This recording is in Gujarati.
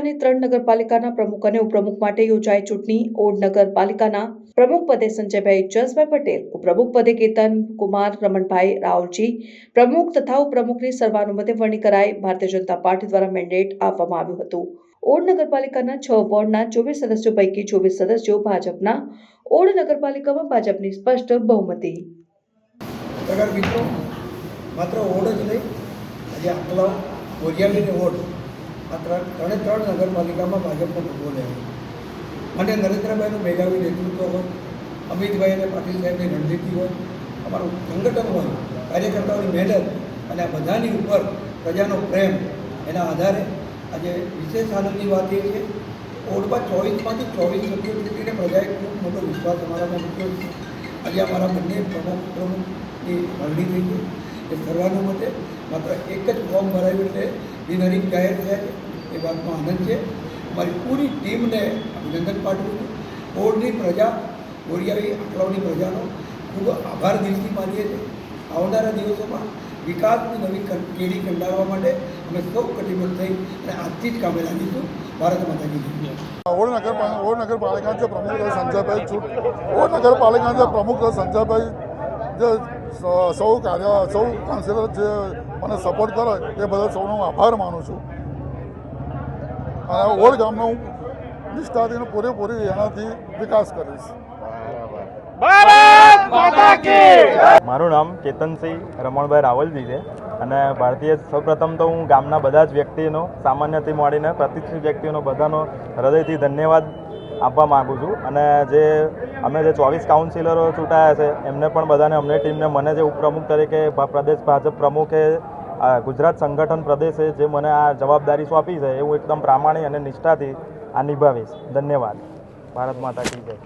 જિલ્લાની ત્રણ નગરપાલિકાના પ્રમુખ અને ઉપપ્રમુખ માટે યોજાઈ ચૂંટણી ઓડ નગરપાલિકાના પ્રમુખ પદે સંજયભાઈ જસભાઈ પટેલ, ઉપપ્રમુખ પદે કેતન કુમાર, રમણભાઈ રાવલજી, પ્રમુખ તથા ઉપપ્રમુખની સર્વાનુમતે વરણી કરાઈ ભારતીય જનતા પાર્ટી દ્વારા મેન્ડેટ આપવામાં આવ્યું હતું. ઓડ નગરપાલિકાના છ વોર્ડના ચોવીસ સદસ્યો પૈકી ચોવીસ સદસ્યો ભાજપના, ઓડ નગરપાલિકામાં ભાજપની સ્પષ્ટ બહુમતી. માત્ર ઓડ જ નહીં, આજે આકલાવ ગોરિયાલીની ઓડ આ ત્રણ, ત્રણે ત્રણ નગરપાલિકામાં ભાજપનો ભગવો લેવો. અને નરેન્દ્રભાઈનું મેઘાવી નેતૃત્વ હોય, અમિતભાઈ અને પાટીલ સાહેબની રણનીતિ હોય, અમારું સંગઠન હોય, કાર્યકર્તાઓની મહેનત અને આ બધાની ઉપર પ્રજાનો પ્રેમ એના આધારે આજે વિશેષ આનંદની વાત એ છે ઓડમાં ચોવીસમાંથી ચોવીસ સભ્યો ચૂંટીને પ્રજાએ ખૂબ મોટો વિશ્વાસ અમારામાં મૂક્યો છે. આજે અમારા બંને પ્રમુખ પ્રમુખની વરણી થઈ ગઈ એ સર્વાનુમતે માત્ર એક જ ફોર્મ ભરાયું એટલે બિનહરીફ જાહેર થયા છે, એ વાતમાં આનંદ છે. મારી પૂરી ટીમને અભિનંદન પાઠવું છું. બોર્ડની પ્રજા બોરિયાવી આંકડાઓની પ્રજાનો ખૂબ આભાર દિલથી માનીએ છીએ. આવનારા દિવસોમાં વિકાસની નવી કેડી કંડારવા માટે અમે સૌ કટિબદ્ધ થઈ અને આજથી જ કામે લાગીશું ભારત માતાજી ઓડ नगर ओढ नगरपालिकांचे प्रमुख संजयभाई चूट ओढ नगरपालिकांचे प्रमुख संजयभाई जे सौ कार्य सौ મને સપોર્ટ કરો એ બદલ સૌનો હું આભાર માનું છું. અને ઓળ ગામનો હું નિષ્ઠાથી પૂરેપૂરી એનાથી વિકાસ કરીશ. મારું નામ ચેતનસિંહ રમણભાઈ રાવલજી છે અને ભારતીય સૌપ્રથમ તો હું ગામના બધા જ વ્યક્તિનો સામાન્યથી મળીને પ્રતિષ્ઠિત વ્યક્તિઓનો બધાનો હૃદયથી ધન્યવાદ આપવા માગું છું. અને જે અમે જે ચોવીસ કાઉન્સિલરો ચૂંટાયા છે, એમને પણ બધાને, અમને ટીમને, મને જે ઉપપ્રમુખ તરીકે પ્રદેશ ભાજપ પ્રમુખે ગુજરાત સંગઠન પ્રદેશે જે મને આ જવાબદારી સોંપી છે, એ હું એકદમ પ્રામાણિક અને નિષ્ઠાથી આ નિભાવીશ. ધન્યવાદ. ભારત માતા કી જય.